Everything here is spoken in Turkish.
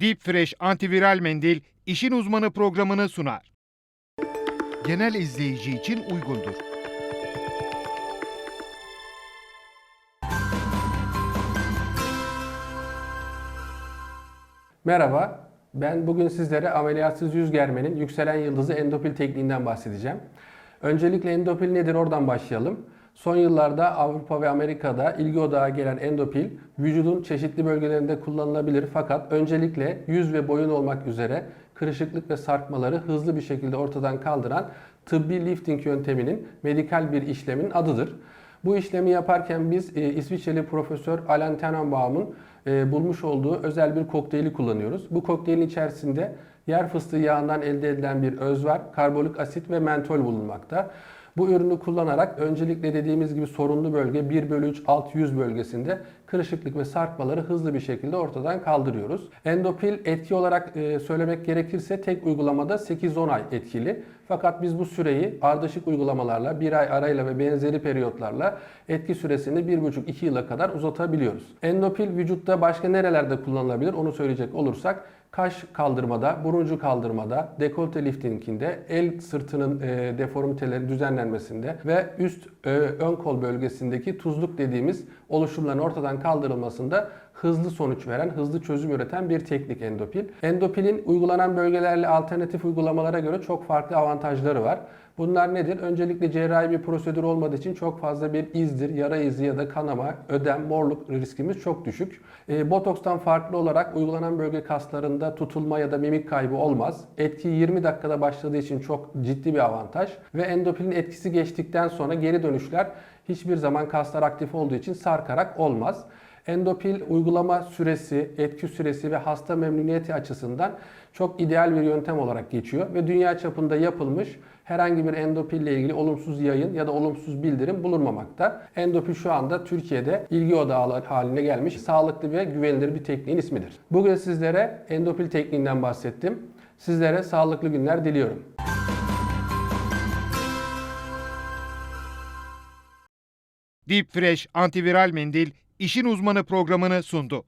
Deep Fresh antiviral mendil işin uzmanı programını sunar. Genel izleyici için uygundur. Merhaba, ben bugün sizlere ameliyatsız yüz germenin yükselen yıldızı endopil tekniğinden bahsedeceğim. Öncelikle endopil nedir oradan başlayalım. Son yıllarda Avrupa ve Amerika'da ilgi odağı gelen endopil vücudun çeşitli bölgelerinde kullanılabilir fakat öncelikle yüz ve boyun olmak üzere kırışıklık ve sarkmaları hızlı bir şekilde ortadan kaldıran tıbbi lifting yönteminin medikal bir işlemin adıdır. Bu işlemi yaparken biz e, İsviçreli Profesör Alan Tenenbaum'un e, bulmuş olduğu özel bir kokteyli kullanıyoruz. Bu kokteylin içerisinde yer fıstığı yağından elde edilen bir öz var, karbolik asit ve mentol bulunmakta. Bu ürünü kullanarak öncelikle dediğimiz gibi sorunlu bölge 1 bölü 3 alt yüz bölgesinde kırışıklık ve sarkmaları hızlı bir şekilde ortadan kaldırıyoruz. Endopil etki olarak e, söylemek gerekirse tek uygulamada 8-10 ay etkili. Fakat biz bu süreyi ardışık uygulamalarla, bir ay arayla ve benzeri periyotlarla etki süresini 1,5-2 yıla kadar uzatabiliyoruz. Endopil vücutta başka nerelerde kullanılabilir onu söyleyecek olursak kaş kaldırmada, buruncu kaldırmada, dekolte liftinginde, el sırtının e, deformiteleri düzenlenmesinde ve üst e, ön kol bölgesindeki tuzluk dediğimiz oluşumların ortadan kaldırılmasında hızlı sonuç veren, hızlı çözüm üreten bir teknik endopil. Endopilin uygulanan bölgelerle alternatif uygulamalara göre çok farklı avantajları var. Bunlar nedir? Öncelikle cerrahi bir prosedür olmadığı için çok fazla bir izdir, yara izi ya da kanama, ödem, morluk riskimiz çok düşük. E, botokstan farklı olarak uygulanan bölge kaslarında tutulma ya da mimik kaybı olmaz. Etki 20 dakikada başladığı için çok ciddi bir avantaj. Ve endopilin etkisi geçtikten sonra geri dönüşler hiçbir zaman kaslar aktif olduğu için sarkarak olmaz. Endopil uygulama süresi, etki süresi ve hasta memnuniyeti açısından çok ideal bir yöntem olarak geçiyor ve dünya çapında yapılmış herhangi bir endopil ile ilgili olumsuz yayın ya da olumsuz bildirim bulunmamakta. Endopil şu anda Türkiye'de ilgi odağı haline gelmiş sağlıklı ve güvenilir bir tekniğin ismidir. Bugün sizlere endopil tekniğinden bahsettim. Sizlere sağlıklı günler diliyorum. Deep Fresh antiviral mendil işin uzmanı programını sundu.